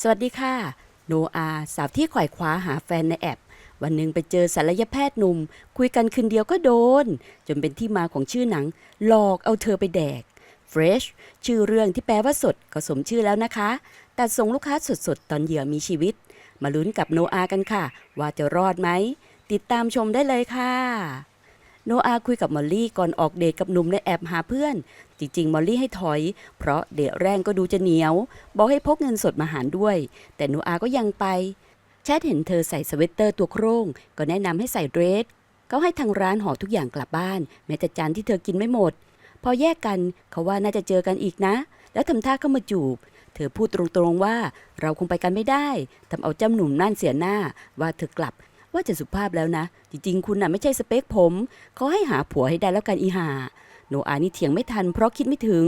สวัสดีค่ะ โนอาสาวที่ขวายคว้าหาแฟนในแอป วันหนึ่งไปเจอศัลยแพทย์หนุ่ม คุยกันคืนเดียวก็โดน จนเป็นที่มาของชื่อหนัง หลอกเอาเธอไปแดก Fresh ชื่อเรื่องที่แปลว่าสดก็สมชื่อแล้วนะคะ แตัดส่งลูกค้าสดๆ ตอนเหยื่อมีชีวิต มาลุ้นกับโนอากันค่ะ ว่าจะรอดไหม ติดตามชมได้เลยค่ะ โนอาคุยกับมอลลี่ก่อนออกเดทกับหนุ่มในแอปหาเพื่อน จริงๆ มอลลี่ให้ถอย เพราะเดทแรงก็ดูจะเหนียว บอกให้พกเงินสดมาหารด้วย แต่โนอาก็ยังไป แชทเห็นเธอใส่สเวตเตอร์ตัวโครง ก็แนะนำให้ใส่เดรสเขาให้ทางร้านห่อทุกอย่างกลับบ้าน แม้แต่จานที่เธอกินไม่หมด พอแยกกันเขาว่าน่าจะเจอกันอีกนะ แล้วทำท่าเข้ามาจูบ เธอพูดตรงๆว่าเราคงไปกันไม่ได้ทำเอาเจ้าหนุ่มนั่นเสียหน้าว่าเธอกลับ ว่าจะสุภาพแล้วนะ จริงๆ คุณน่ะไม่ใช่สเปคผมเขาให้หาผัวให้ได้แล้วกันอีหาโนอานี่เถียงไม่ทันเพราะคิดไม่ถึง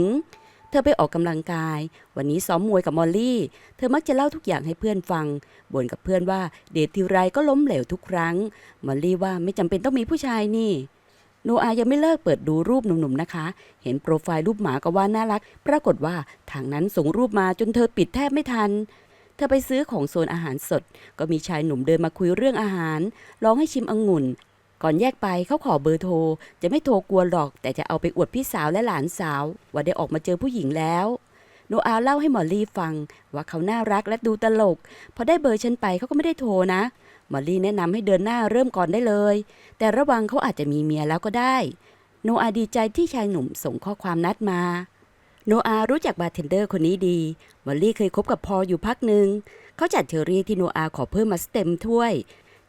เธอไปออกกำลังกาย วันนี้ซ้อมมวยกับมอลลี่ เธอมักจะเล่าทุกอย่างให้เพื่อนฟังบ่นกับเพื่อนว่าเดททีไรก็ล้มเหลวทุกครั้ง มอลลี่ว่าไม่จำเป็นต้องมีผู้ชายนี่โนอายังไม่เลิกเปิดดูรูปหนุ่มๆนะคะ เห็นโปรไฟล์รูปหมาก็ว่าน่ารัก ปรากฏว่าทางนั้นส่งรูปมาจนเธอปิดแทบไม่ทัน เธอไปซื้อของโซนอาหารสด ก็มีชายหนุ่มเดินมาคุยเรื่องอาหารลองให้ชิมองุ่น ก่อนแยกไปเขาขอเบอร์โทร จะไม่โทรกวนหรอก แต่จะเอาไปอวดพี่สาวและหลานสาว ว่าได้ออกมาเจอผู้หญิงแล้ว โนอาเล่าให้หมอลี่ฟัง ว่าเขาน่ารักและดูตลก พอได้เบอร์ฉันไปเขาก็ไม่ได้โทรนะหมอลลี่แนะนำให้เดินหน้าเริ่มก่อนได้เลย แต่ระวังเขาอาจจะมีเมียแล้วก็ได้ โนอาดีใจที่ชายหนุ่มส่งข้อความนัดมา โนอารู้จักบาร์เทนเดอร์คนนี้ดี มอลลี่เคยคบกับพออยู่พักหนึ่ง เขาจัดเทอรี่ที่โนอาขอเพิ่มมาสเต็มถ้วย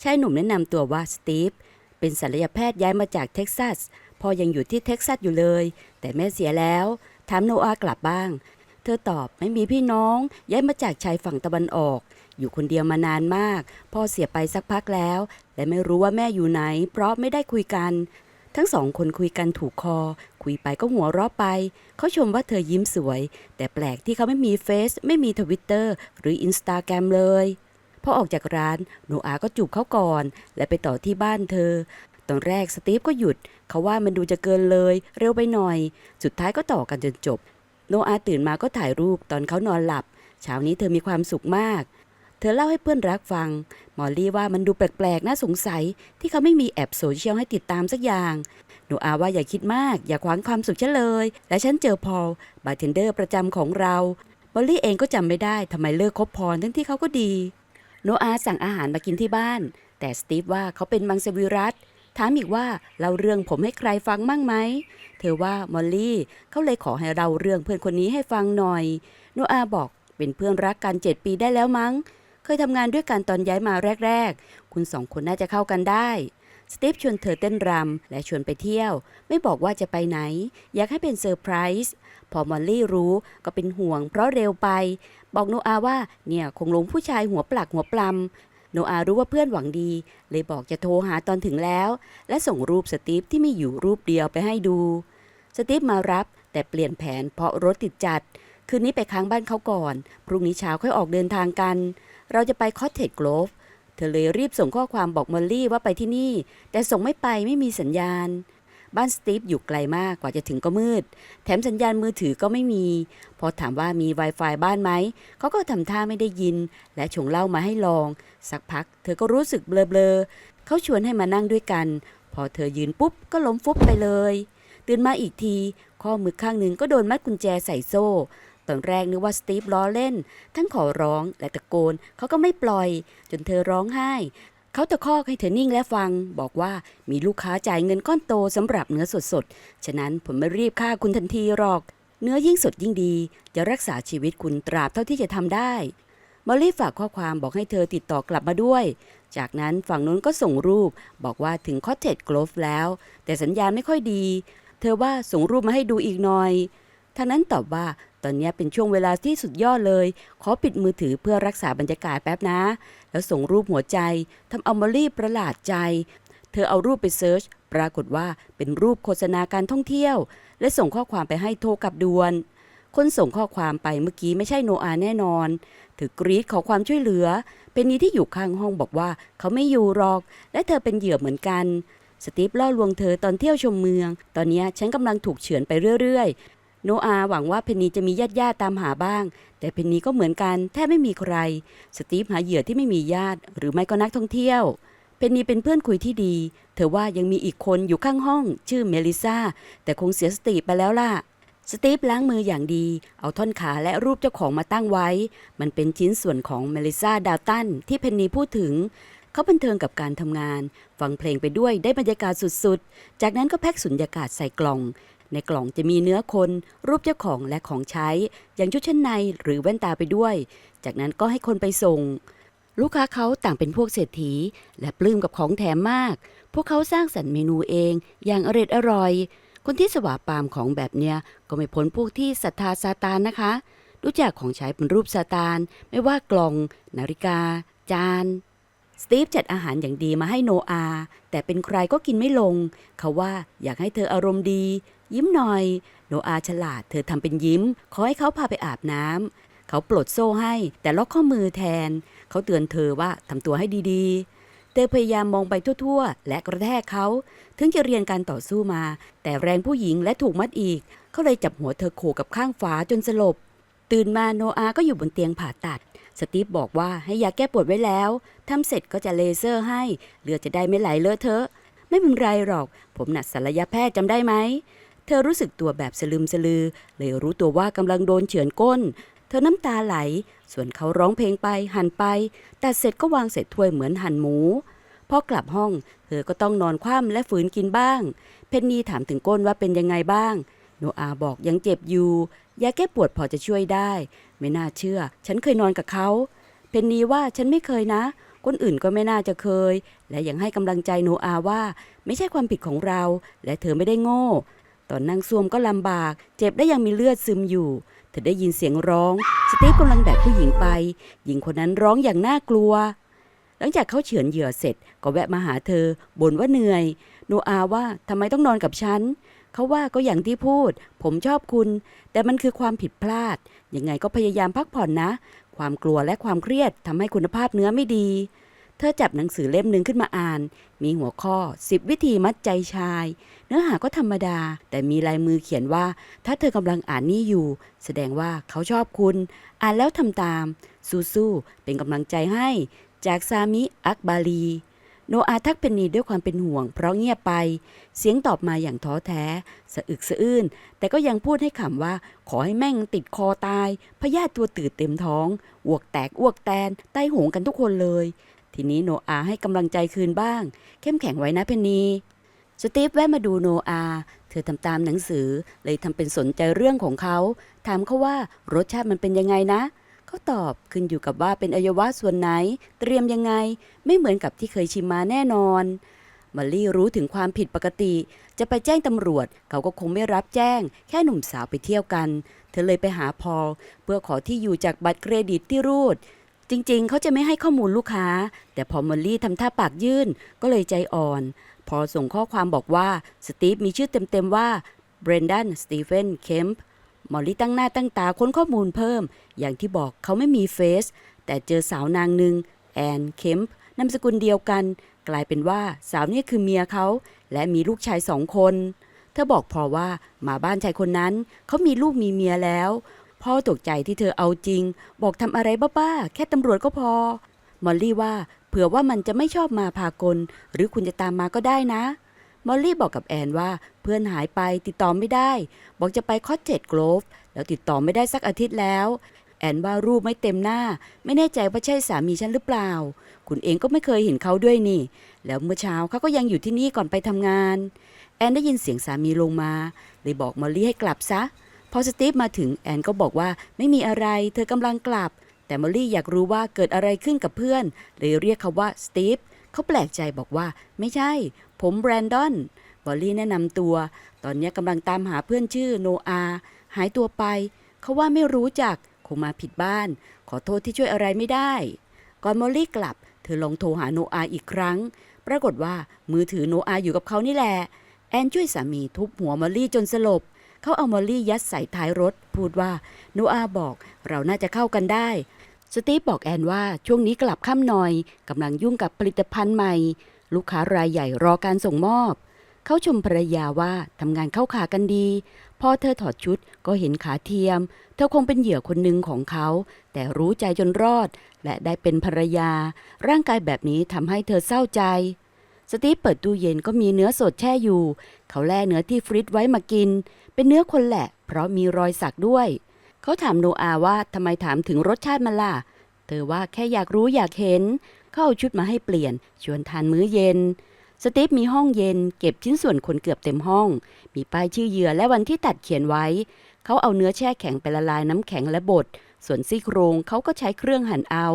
ชายหนุ่มแนะนำตัวว่าสตีฟ เป็นศัลยแพทย์ย้ายมาจากเท็กซัส พอยังอยู่ที่เท็กซัสอยู่เลย แต่แม่เสียแล้ว ถามโนอากลับบ้าง เธอตอบไม่มีพี่น้อง ย้ายมาจากชายฝั่งตะวันออก อยู่คนเดียวมานานมาก พ่อเสียไปสักพักแล้ว และไม่รู้ว่าแม่อยู่ไหน เพราะไม่ได้คุยกัน ทั้งสองคนคุยกันถูกคอ คุยไปก็หัวเราะไป เขาชมว่าเธอยิ้มสวย แต่แปลกที่เขาไม่มีเฟซไม่มีทวิตเตอร์หรืออินสตาแกรมเลยพอออกจากร้านโนอาก็จูบเขาก่อน และไปต่อที่บ้านเธอ ตอนแรกสตีฟก็หยุด เขาว่ามันดูจะเกินเลย เร็วไปหน่อย สุดท้ายก็ต่อกันจนจบ โนอาตื่นมาก็ถ่ายรูปตอนเขานอนหลับ เช้านี้เธอมีความสุขมาก เธอเล่าให้เพื่อนรักฟัง มอลลี่ว่ามันดูแปลกๆน่าสงสัย ที่เขาไม่มีแอปโซเชียลให้ติดตามสักอย่างโนอาว่าอย่าคิดมาก อย่าขวางความสุขฉันเลย และฉันเจอพอลบาร์เทนเดอร์ประจำของเรามอลลี่เองก็จำไม่ได้ทำไมเลิกคบพอลทั้งที่เขาก็ดี โนอาสั่งอาหารมากินที่บ้าน แต่สตีฟว่าเขาเป็นมังสวิรัตถามอีกว่าเราเรื่องผมให้ใครฟังมั่งไหม เธอว่ามอลลี่เขาเลยขอให้เราเรื่องเพื่อนคนนี้ให้ฟังหน่อย โนอาบอกเป็นเพื่อนรักกันเจ็ดปีได้แล้วมั้ง เคยทำงานด้วยกันตอนย้ายมาแรก ๆ คุณสองคนน่าจะเข้ากันได้สตีฟชวนเธอเต้นรำและชวนไปเที่ยว ไม่บอกว่าจะไปไหน อยากให้เป็นเซอร์ไพรส์พอมอลลี่รู้ก็เป็นห่วงเพราะเร็วไป บอกโนอาว่าเนี่ยคงลงผู้ชายหัวปลักหัวปลำโนอารู้ว่าเพื่อนหวังดี เลยบอกจะโทรหาตอนถึงแล้ว และส่งรูปสตีฟที่มีอยู่รูปเดียวไปให้ดู สตีฟมารับ แต่เปลี่ยนแผนเพราะรถติดจัด คืนนี้ไปค้างบ้านเขาก่อน พรุ่งนี้เช้าค่อยออกเดินทางกัน เราจะไปคอตเทจโกลฟเธอเลยรีบส่งข้อความบอกมอลลี่ว่าไปที่นี่ แต่ส่งไม่ไปไม่มีสัญญาณ บ้านสตีฟอยู่ไกลมากกว่าจะถึงก็มืด แถมสัญญาณมือถือก็ไม่มี พอถามว่ามี Wi-Fi บ้านไหม เขาก็ทำท่าไม่ได้ยิน และชงเหล้ามาให้ลอง สักพัก เธอก็รู้สึกเบลอๆเขาชวนให้มานั่งด้วยกัน พอเธอยืนปุ๊บก็ล้มฟุบไปเลย ตื่นมาอีกที ข้อมือข้างหนึ่งก็โดนมัดกุญแจใส่โซ่ ตอนแรกนึกว่าสตีฟล้อเล่น ทั้งขอร้องและตะโกนเขาก็ไม่ปล่อย จนเธอร้องไห้ เขาตะคอกให้เธอนิ่งและฟัง บอกว่ามีลูกค้าจ่ายเงินก้อนโตสำหรับเนื้อสดๆ ฉะนั้นผมไม่รีบฆ่าคุณทันทีหรอก เนื้อยิ่งสดยิ่งดี จะรักษาชีวิตคุณตราบเท่าที่จะทำได้มอลลี่ฝากข้อความบอกให้เธอติดต่อกลับมาด้วย จากนั้นฝั่งนู้นก็ส่งรูป บอกว่าถึงคอเทจกลฟแล้ว แต่สัญญาณไม่ค่อยดี เธอว่าส่งรูปมาให้ดูอีกหน่อยทางนั้นตอบว่า ตอนนี้เป็นช่วงเวลาที่สุดยอดเลย ขอปิดมือถือเพื่อรักษาบรรยากาศแป๊บนะ แล้วส่งรูปหัวใจทำเอามอลลี่ประหลาดใจ เธอเอารูปไปเซิร์ช ปรากฏว่าเป็นรูปโฆษณาการท่องเที่ยว และส่งข้อความไปให้โทรกลับด่วน คนส่งข้อความไปเมื่อกี้ไม่ใช่โนอาแน่นอน เธอกรีดขอความช่วยเหลือ เป็นนี้ที่อยู่ข้างห้องบอกว่าเขาไม่อยู่หรอก และเธอเป็นเหยื่อเหมือนกันสตีฟล่อลวงเธอตอนเที่ยวชมเมือง ตอนนี้ฉันกำลังถูกเฉือนไปเรื่อย โนอาหวังว่าเพนนีจะมีญาติญาติตามหาบ้าง แต่เพนนีก็เหมือนกันแทบไม่มีใคร สตีฟหาเหยื่อที่ไม่มีญาติ หรือไม่ก็นักท่องเที่ยว เพนนีเป็นเพื่อนคุยที่ดี เธอว่ายังมีอีกคนอยู่ข้างห้อง ชื่อเมลิซาแต่คงเสียสติไปแล้วล่ะ สตีฟล้างมืออย่างดี เอาท่อนขาและรูปเจ้าของมาตั้งไว้ มันเป็นชิ้นส่วนของเมลิซาดาวตันที่เพนนีพูดถึงเขาบันเทิงกับการทำงาน ฟังเพลงไปด้วยได้บรรยากาศสุดๆ จากนั้นก็แพ็กสุญญากาศใส่กล่อง ในกล่องจะมีเนื้อคน รูปเจ้าของและของใช้ อย่างชุดชั้นในหรือแว่นตาไปด้วย จากนั้นก็ให้คนไปส่ง ลูกค้าเขาต่างเป็นพวกเศรษฐี และปลื้มกับของแถมมาก พวกเขาสร้างสรรค์เมนูเองอย่างอร่อยอร่อย คนที่สวาปามของแบบเนี้ยก็ไม่พ้นพวกที่ศรัทธาซาตานนะคะ รู้จักของใช้เป็นรูปซาตาน ไม่ว่ากล่อง นาฬิกา จาน สตีฟจัดอาหารอย่างดีมาให้โนอา แต่เป็นใครก็กินไม่ลง เขาว่าอยากให้เธออารมณ์ดี ยิ้มหน่อย โนอาฉลาด เธอทำเป็นยิ้ม ขอให้เขาพาไปอาบน้ำ เขาปลดโซ่ให้ แต่ล็อกข้อมือแทน เขาเตือนเธอว่าทำตัวให้ดีๆ เธอพยายามมองไปทั่วๆ และกระแทกเขา ถึงจะเรียนการต่อสู้มา แต่แรงผู้หญิงและถูกมัดอีก เขาเลยจับหัวเธอโขกกับข้างฝาจนสลบ ตื่นมาโนอาก็อยู่บนเตียงผ่าตัด สตีฟบอกว่าให้ยาแก้ปวดไว้แล้วทำเสร็จก็จะเลเซอร์ให้ เลือดจะได้ไม่ไหลเลอะเทอะ ไม่เป็นไรหรอก ผมหนัดศัลยแพทย์จำได้ไหม เธอรู้สึกตัวแบบสลืมสลือ เลยรู้ตัวว่ากำลังโดนเฉือนก้น เธอน้ำตาไหล ส่วนเขาร้องเพลงไปหันไป แต่เสร็จก็วางเสร็จถ้วยเหมือนหั่นหมูพอกลับห้อง เธอก็ต้องนอนคว่ำและฝืนกินบ้าง เพนนีถามถึงก้นว่าเป็นยังไงบ้าง โนอาบอกยังเจ็บอยู่ ยาแก้ปวดพอจะช่วยได้ ไม่น่าเชื่อ ฉันเคยนอนกับเขา เพนนีว่าฉันไม่เคยนะ คนอื่นก็ไม่น่าจะเคย และยังให้กำลังใจโนอาว่า ไม่ใช่ความผิดของเรา และเธอไม่ได้โง่ ตอนนั่งซ่วมก็ลำบาก เจ็บได้ยังมีเลือดซึมอยู่ เธอได้ยินเสียงร้อง สตีฟกำลังแบกผู้หญิงไป หญิงคนนั้นร้องอย่างน่ากลัว หลังจากเขาเฉือนเหยื่อเสร็จ ก็แวะมาหาเธอบ่นว่าเหนื่อย โนอาว่าทำไมต้องนอนกับฉัน เขาว่าก็อย่างที่พูด ผมชอบคุณ แต่มันคือความผิดพลาด ยังไงก็พยายามพักผ่อนนะ ความกลัวและความเครียดทำให้คุณภาพเนื้อไม่ดี เธอจับหนังสือเล่มหนึ่งขึ้นมาอ่าน มีหัวข้อ 10 วิธีมัดใจชาย เนื้อหาก็ธรรมดา แต่มีลายมือเขียนว่า ถ้าเธอกำลังอ่านนี่อยู่ แสดงว่าเขาชอบคุณ อ่านแล้วทำตาม สู้ๆเป็นกำลังใจให้ จากซามิอักบาลี โนอาทักเพนนีด้วยความเป็นห่วง เพราะเงียบไป เสียงตอบมาอย่างท้อแท้ สะอึกสะอื้น แต่ก็ยังพูดให้ขำว่า ขอให้แม่งติดคอตาย พยาธิตัวตืดเต็มท้องอ้วกแตกอ้วกแตนไต้หงกันทุกคนเลย ทีนี้โนอาให้กำลังใจคืนบ้าง เข้มแข็งไว้นะเพนนีสตีฟแวะมาดูโนอา เธอทำตามหนังสือ เลยทำเป็นสนใจเรื่องของเขา ถามเขาว่ารสชาติมันเป็นยังไงนะ เขาตอบขึ้นอยู่กับว่าเป็นอวัยวะส่วนไหน เตรียมยังไง ไม่เหมือนกับที่เคยชิมมาแน่นอนมอลลี่รู้ถึงความผิดปกติ จะไปแจ้งตำรวจ เขาก็คงไม่รับแจ้ง แค่หนุ่มสาวไปเที่ยวกัน เธอเลยไปหาพอล เพื่อขอที่อยู่จากบัตรเครดิตที่รูด จริงๆ เขาจะไม่ให้ข้อมูลลูกค้า แต่พอมอลลี่ทำท่าปากยื่น ก็เลยใจอ่อน พอส่งข้อความบอกว่า สตีฟมีชื่อเต็มๆว่าเบรนดัน สตีเฟน เคมป์ มอลลี่ตั้งหน้าตั้งตาค้นข้อมูลเพิ่ม อย่างที่บอกเขาไม่มีเฟซแต่เจอสาวนางหนึ่งแอนเคมป์นามสกุลเดียวกัน กลายเป็นว่าสาวนี่คือเมียเขา และมีลูกชายสองคน เธอบอกพอว่ามาบ้านชายคนนั้น เขามีลูกมีเมียแล้ว พ่อตกใจที่เธอเอาจริง บอกทำอะไรบ้าๆแค่ตำรวจก็พอ มอลลี่ว่าเผื่อว่ามันจะไม่ชอบมาพากล หรือคุณจะตามมาก็ได้นะ มอลลี่บอกกับแอนว่าเพื่อนหายไปติดต่อไม่ได้ บอกจะไปคอตเจ็ดโกลฟแล้วติดต่อไม่ได้สักอาทิตย์แล้ว แอนว่ารูปไม่เต็มหน้า ไม่แน่ใจว่าใช่สามีฉันหรือเปล่า คุณเองก็ไม่เคยเห็นเขาด้วยนี่ แล้วเมื่อเช้าเขาก็ยังอยู่ที่นี่ก่อนไปทำงาน แอนได้ยินเสียงสามีลงมาเลยบอกมอลลี่ให้กลับซะพอสตีฟมาถึงแอนก็บอกว่าไม่มีอะไร เธอกำลังกลับ แต่มอลลี่อยากรู้ว่าเกิดอะไรขึ้นกับเพื่อนเลยเรียกเขาว่าสตีฟเขาแปลกใจบอกว่าไม่ใช่ ผมแบรนดอนมอลลี่แนะนำตัว ตอนนี้กำลังตามหาเพื่อนชื่อโนอา หายตัวไป เขาว่าไม่รู้จัก คงมาผิดบ้าน ขอโทษที่ช่วยอะไรไม่ได้ ก่อนมอลลี่กลับ เธอลองโทรหาโนอาอีกครั้ง ปรากฏว่ามือถือโนอาอยู่กับเขานี่แหละ แอนช่วยสามีทุบหัวมอลลี่จนสลบ เขาเอามอลลี่ยัดใส่ท้ายรถ พูดว่า โนอาบอก เราน่าจะเข้ากันได้สตีฟบอกแอนว่าช่วงนี้กลับค่ำหน่อยกำลังยุ่งกับผลิตภัณฑ์ใหม่ ลูกค้ารายใหญ่รอการส่งมอบ เขาชมภรรยาว่าทำงานเข้าขากันดี พอเธอถอดชุดก็เห็นขาเทียม เธอคงเป็นเหยื่อคนหนึ่งของเขา แต่รู้ใจจนรอด และได้เป็นภรรยา ร่างกายแบบนี้ทำให้เธอเศร้าใจ สตีฟเปิดตู้เย็นก็มีเนื้อสดแช่อยู่ เขาแล่เนื้อที่ฟริตไว้มากิน เป็นเนื้อคนแหละ เพราะมีรอยสักด้วย เขาถามโนอาว่าทำไมถามถึงรสชาติมันล่ะเธอว่าแค่อยากรู้อยากเห็น เขาเอาชุดมาให้เปลี่ยน ชวนทานมื้อเย็น สตีฟมีห้องเย็น เก็บชิ้นส่วนคนเกือบเต็มห้อง มีป้ายชื่อเหยื่อและวันที่ตัดเขียนไว้ เขาเอาเนื้อแช่แข็งไปละลายน้ำแข็งและบด ส่วนซี่โครงเขาก็ใช้เครื่องหั่นเอา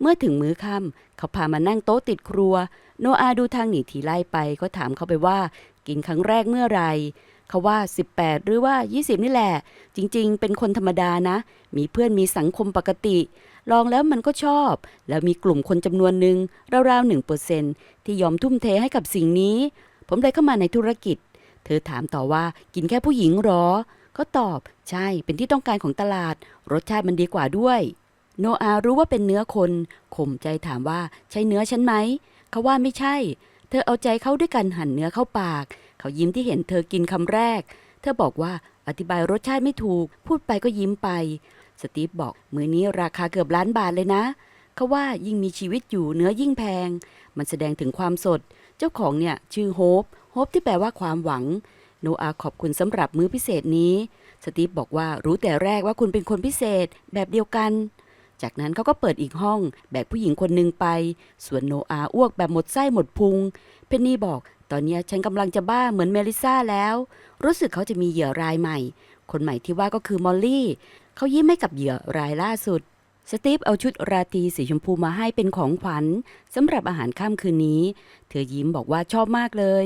เมื่อถึงมื้อค่ำเขาพามานั่งโต๊ะติดครัว โนอาดูทางหนีทีไล่ไปก็ถามเขาไปว่า กินครั้งแรกเมื่อไรเขาว่า 18 หรือว่า 20 นี่แหละ จริง ๆ เป็นคนธรรมดานะ มีเพื่อนมีสังคมปกติ ลองแล้วมันก็ชอบ แล้วมีกลุ่มคนจำนวนหนึ่งราวๆหนึ่งเปอร์เซนที่ยอมทุ่มเทให้กับสิ่งนี้ ผมเลยเข้ามาในธุรกิจ เธอถามต่อว่ากินแค่ผู้หญิงหรอเขาตอบใช่เป็นที่ต้องการของตลาด รสชาติมันดีกว่าด้วย โนอารู้ว่าเป็นเนื้อคนข่มใจถามว่าใช่เนื้อฉันไหมเขาว่าไม่ใช่ เธอเอาใจเขาด้วยกันหั่นเนื้อเข้าปาก เขายิ้มที่เห็นเธอกินคำแรก เธอบอกว่าอธิบายรสชาติไม่ถูก พูดไปก็ยิ้มไป สตีฟบอก มือนี้ราคาเกือบล้านบาทเลยนะ เขาว่ายิ่งมีชีวิตอยู่เนื้อยิ่งแพง มันแสดงถึงความสด เจ้าของเนี่ยชื่อโฮป โฮปที่แปลว่าความหวัง โนอาขอบคุณสำหรับมื้อพิเศษนี้ สตีฟบอกว่ารู้แต่แรกว่าคุณเป็นคนพิเศษแบบเดียวกัน จากนั้นเขาก็เปิดอีกห้องแบกผู้หญิงคนหนึ่งไป ส่วนโนอาอ้วกแบบหมดไส้หมดพุง เพนนีบอกตอนนี้ฉันกำลังจะบ้าเหมือนเมลิซ่าแล้ว รู้สึกเขาจะมีเหยื่อรายใหม่ คนใหม่ที่ว่าก็คือมอลลี่ เขายิ้มให้กับเหยื่อรายล่าสุด สตีฟเอาชุดราตรีสีชมพูมาให้เป็นของขวัญสำหรับอาหารค่ำคืนนี้ เธอยิ้มบอกว่าชอบมากเลย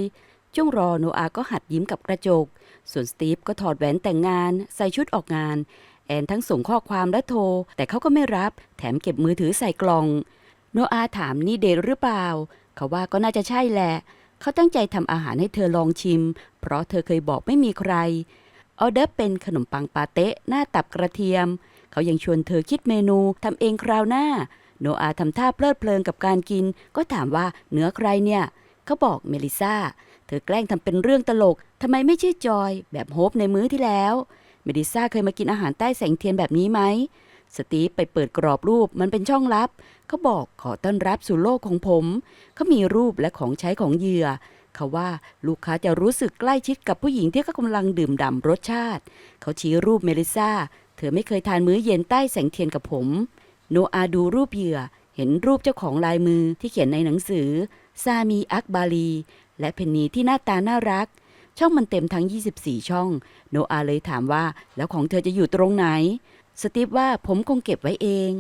ช่วงรอโนอาก็หัดยิ้มกับกระจก ส่วนสตีฟก็ถอดแหวนแต่งงาน ใส่ชุดออกงาน แอนทั้งส่งข้อความและโทร แต่เขาก็ไม่รับ แถมเก็บมือถือใส่กล่อง โนอาถามนี่เดทหรือเปล่า เขาว่าก็น่าจะใช่แหละ เขาตั้งใจทำอาหารให้เธอลองชิม เพราะเธอเคยบอกไม่มีใคร ออเดอร์เป็นขนมปังปาเต้หน้าตับกระเทียม เขายังชวนเธอคิดเมนูทำเองคราวหน้า โนอาทำท่าเพลิดเพลินกับการกิน ก็ถามว่าเนื้อใครเนี่ย เขาบอกเมลิซาเธอแกล้งทำเป็นเรื่องตลกทำไมไม่ชื่อจอย แบบโฮปในมื้อที่แล้ว เมลิซาเคยมากินอาหารใต้แสงเทียนแบบนี้ไหมสตีฟไปเปิดกรอบรูปมันเป็นช่องลับ เขาบอกขอต้อนรับสู่โลกของผม เขามีรูปและของใช้ของเหยื่อ เขาว่าลูกค้าจะรู้สึกใกล้ชิดกับผู้หญิงที่กำลังดื่มด่ำรสชาติ เขาชี้รูปเมลิซาเธอไม่เคยทานมื้อเย็นใต้แสงเทียนกับผม โนอาดูรูปเหยื่อ เห็นรูปเจ้าของลายมือที่เขียนในหนังสือ ซามีอักบาลี และเพนนีที่หน้าตาน่ารัก ช่องมันเต็มทั้ง 24 ช่อง โนอาเลยถามว่าแล้วของเธอจะอยู่ตรงไหน สตีฟว่าผมคงเก็บไว้เอง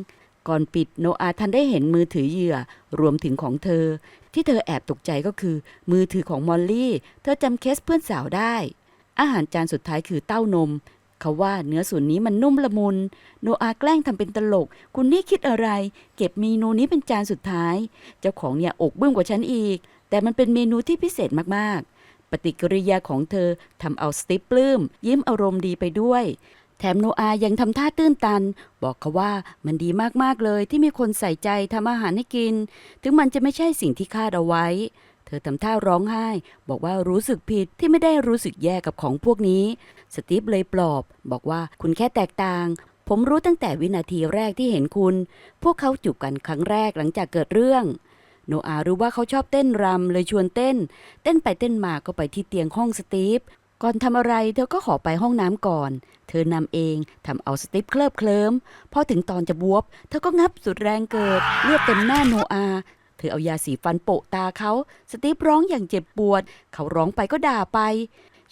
ก่อนปิดโนอาทันได้เห็นมือถือเหยื่อรวมถึงของเธอ ที่เธอแอบตกใจก็คือ มือถือของมอลลี่ เธอจำเคสเพื่อนสาวได้ อาหารจานสุดท้ายคือเต้านม เขาว่าเนื้อส่วนนี้มันนุ่มละมุน โนอาแกล้งทำเป็นตลก คุณนี่คิดอะไร เก็บเมนูนี้เป็นจานสุดท้าย เจ้าของเนี่ยอกบึ้งกว่าฉันอีก แต่มันเป็นเมนูที่พิเศษมากๆ ปฏิกิริยาของเธอทำเอาสติปปลื้มยิ้มอารมณ์ดีไปด้วย ถมโนอายังทำท่าตื้นตัน บอกเขาว่ามันดีมากๆเลยที่มีคนใส่ใจทำอาหารให้กิน ถึงมันจะไม่ใช่สิ่งที่คาดเอาไว้ เธอทำท่าร้องไห้ บอกว่ารู้สึกผิดที่ไม่ได้รู้สึกแย่กับของพวกนี้ สตีฟเลยปลอบ บอกว่าคุณแค่แตกต่าง ผมรู้ตั้งแต่วินาทีแรกที่เห็นคุณ พวกเขาจูบกันครั้งแรกหลังจากเกิดเรื่องโนอารู้ว่าเขาชอบเต้นรำเลยชวนเต้น เต้นไปเต้นมาก็ไปที่เตียงห้องสตีฟ ก่อนทำอะไรเธอก็ขอไปห้องน้ำก่อน เธอนำเองทำเอาสติปเคลิบเคลิ้ม พอถึงตอนจะบวบ เธอก็งับสุดแรงเกิด เลือดเต็มหน้าโนอา เธอเอายาสีฟันโปะตาเขา สติปร้องอย่างเจ็บปวด เขาร้องไปก็ด่าไป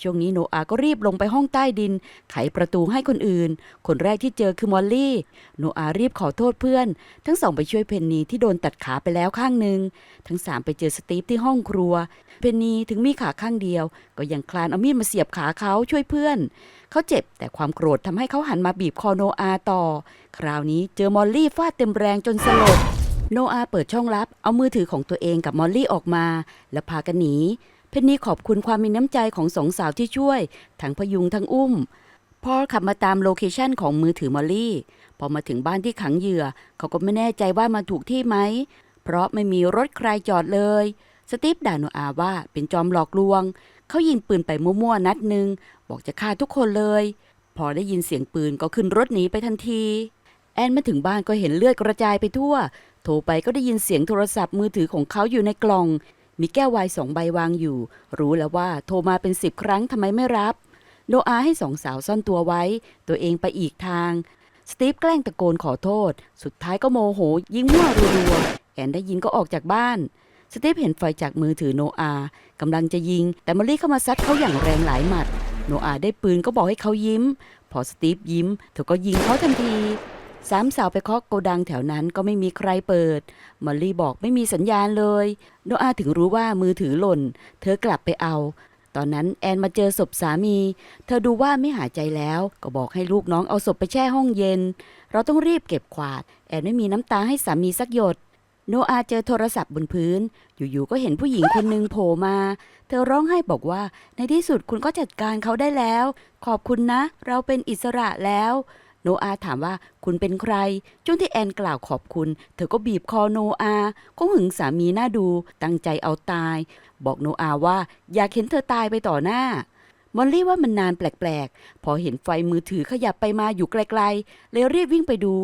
ช่วงนี้โนอาก็รีบลงไปห้องใต้ดิน ไขประตูให้คนอื่น คนแรกที่เจอคือมอลลี่ โนอารีบขอโทษเพื่อน ทั้งสองไปช่วยเพนนีที่โดนตัดขาไปแล้วข้างหนึ่ง ทั้งสามไปเจอสตีฟที่ห้องครัว เพนนีถึงมีขาข้างเดียว ก็ยังคลานเอามีดมาเสียบขาเขาช่วยเพื่อน เขาเจ็บแต่ความโกรธทำให้เขาหันมาบีบคอโนอาต่อ คราวนี้เจอมอลลี่ฟาดเต็มแรงจนสลบโนอาเปิดช่องลับ เอามือถือของตัวเองกับมอลลี่ออกมา แล้วพากันหนี เพนนีขอบคุณความมีน้ำใจของสองสาวที่ช่วย ทั้งพยุงทั้งอุ้มพอขับมาตามโลเคชันของมือถือมอลลี่ พอมาถึงบ้านที่ขังเหยื่อ เขาก็ไม่แน่ใจว่ามาถูกที่ไหม เพราะไม่มีรถใครจอดเลย สตีฟด่าโนอาว่าเป็นจอมหลอกลวง เขายิงปืนไปมั่วๆนัดหนึ่งบอกจะฆ่าทุกคนเลย พอได้ยินเสียงปืนก็ขึ้นรถหนีไปทันที แอนมาถึงบ้านก็เห็นเลือดกระจายไปทั่ว โทรไปก็ได้ยินเสียงโทรศัพท์มือถือของเขาอยู่ในกล่อง มีแก้วไวน์สองใบวางอยู่ รู้แล้วว่าโทรมาเป็นสิบครั้งทำไมไม่รับ โนอาให้สองสาวซ่อนตัวไว้ ตัวเองไปอีกทาง สตีฟแกล้งตะโกนขอโทษ สุดท้ายก็โมโห ยิงมั่วรัวๆแอนได้ยินก็ออกจากบ้าน สตีฟเห็นไฟจากมือถือโนอากำลังจะยิง แต่มอลลี่เข้ามาซัดเขาอย่างแรงหลายหมัด โนอาได้ปืนก็บอกให้เขายิ้ม พอสตีฟยิ้มเธอก็ยิงเขาทันที สามสาวไปเคาะโกดังแถวนั้นก็ไม่มีใครเปิด มอลลี่บอกไม่มีสัญญาณเลย โนอาถึงรู้ว่ามือถือหล่น เธอกลับไปเอา ตอนนั้นแอนมาเจอศพสามี เธอดูว่าไม่หายใจแล้ว ก็บอกให้ลูกน้องเอาศพไปแช่ห้องเย็น เราต้องรีบเก็บขวาด แอนไม่มีน้ำตาให้สามีสักหยด โนอาเจอโทรศัพท์บนพื้น อยู่ๆก็เห็นผู้หญิงคนหนึ่งโผล่มา เธอร้องไห้บอกว่า ในที่สุดคุณก็จัดการเขาได้แล้ว ขอบคุณนะ เราเป็นอิสระแล้ว โนอาถามว่าคุณเป็นใครช่วงที่แอนกล่าวขอบคุณ เธอก็บีบคอโนอาคงหึงสามีหน้าดู ตั้งใจเอาตาย บอกโนอาว่าอยากเห็นเธอตายไปต่อหน้ามอลลี่ว่ามันนานแปลกๆ พอเห็นไฟมือถือขยับไปมาอยู่ไกลๆ เลยรีบวิ่งไปดู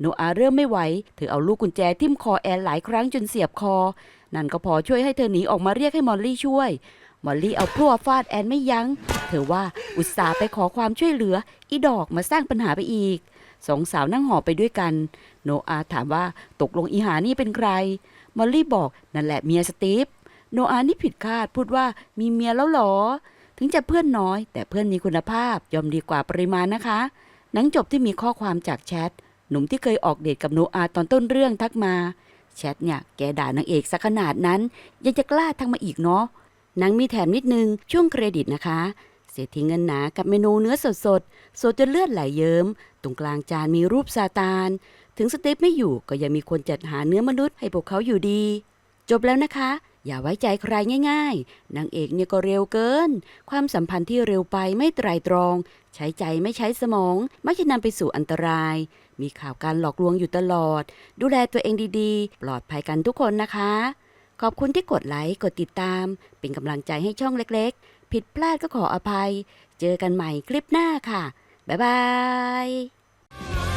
โนอาเริ่มไม่ไหว เธอเอาลูกกุญแจทิ่มคอแอนหลายครั้งจนเสียบคอ นั่นก็พอช่วยให้เธอหนีออกมาเรียกให้มอลลี่ช่วย มอลลี่เอาพลั่วฟาดแอนไม่ยัง้ง เธอว่าอุตส่าห์ไปขอความช่วยเหลือ อีดอกมาสร้างปัญหาไปอีก สองสาวนั่งหอไปด้วยกัน โนอาถามว่าตกลงอีหานี่เป็นใคร มอลลี่บอกนั่นแหละเมียสตีฟ โนอานี่ผิดคาดพูดว่ามีเมียแล้วหรอ ถึงจะเพื่อนน้อย แต่เพื่อนมีคุณภาพยอมดีกว่าปริมาณนะคะ หนังจบที่มีข้อความจากแชทหนุ่มที่เคยออกเดทกับโนอาตอนต้นเรื่องทักมาแชทเนี่ยแกด่านางเอกสักขนาดนั้น ยังจะกล้าทักมาอีกเนาะ หนังมีแถมนิดนึงช่วงเครดิตนะคะ เศรษฐีเงินหนากับเมนูเนื้อสดสดสดจนเลือดไหลเยิ้ม ตรงกลางจานมีรูปซาตาน ถึงสเตฟไม่อยู่ก็ยังมีคนจัดหาเนื้อมนุษย์ให้พวกเขาอยู่ดี จบแล้วนะคะ อย่าไว้ใจใครง่ายๆนางเอกเนี่ยก็เร็วเกิน ความสัมพันธ์ที่เร็วไปไม่ไตรตรอง ใช้ใจไม่ใช้สมอง มักจะนำไปสู่อันตราย มีข่าวการหลอกลวงอยู่ตลอด ดูแลตัวเองดีๆ ปลอดภัยกันทุกคนนะคะ ขอบคุณที่กดไลค์ กดติดตาม เป็นกำลังใจให้ช่องเล็กๆ ผิดพลาดก็ขออภัย เจอกันใหม่คลิปหน้าค่ะ บ๊ายบาย